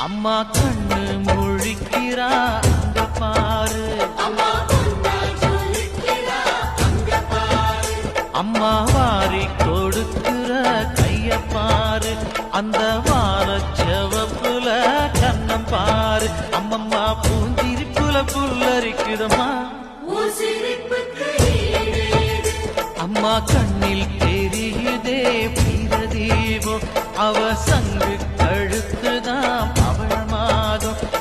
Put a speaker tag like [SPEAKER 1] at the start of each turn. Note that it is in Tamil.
[SPEAKER 1] அம்மா கண்ணு முழிக்கிறா அங்க பாரு. அம்மா வாரி கொடுக்கிற கைய பாரு. அந்த வார செவப்புல கண்ணம் பாரு. அம்மம்மா பூந்திரிப்புல புல்லரிக்குதம்மா. அம்மா கண்ணில் தெரியுதே பிரதீபம் அவ சங்கு கழுத்துதான்